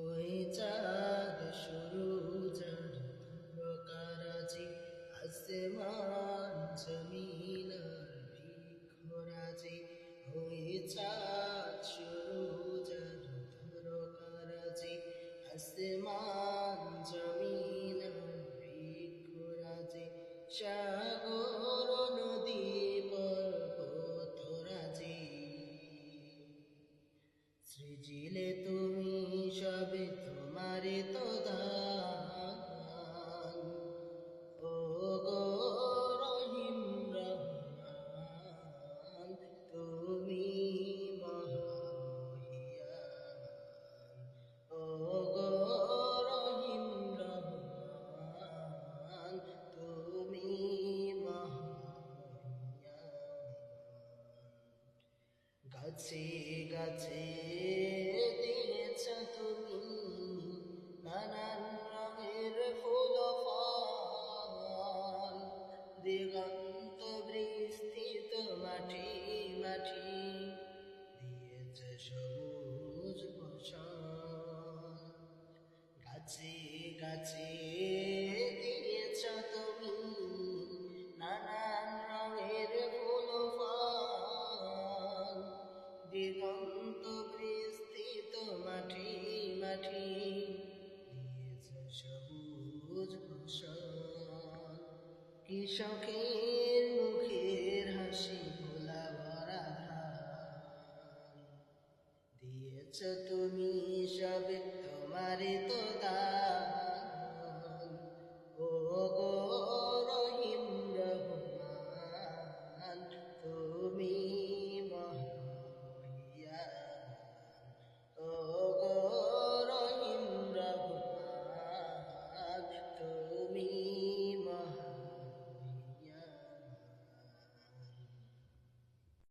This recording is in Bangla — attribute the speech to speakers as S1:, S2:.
S1: ওই চাঁদ শুরু যার প্রকারাজি, আসমান জমিন ভিক্ষরাজি ওই চাঁদ শুরু যার প্রকারাজি, আসমান জমিন ভিক্ষরাজি সাগর, নদী পর্বতরাজি সৃজিলে তুমি সবে তোমারে তো দান। ও গো রহিম রহমান, তুমি ও রহিম রহমান, তুমি গাছে গাছে তুমি নানান রঙের ফুল ফল। দিগন্ত বিস্তৃত মাটি মাটি দিয়েছ সবুজ ফসল গাছে গাছে দিয়েছ তুমি কৃষকের মুখের হাসি ভোলা ভরা ধান দিয়েছ তুমি সবে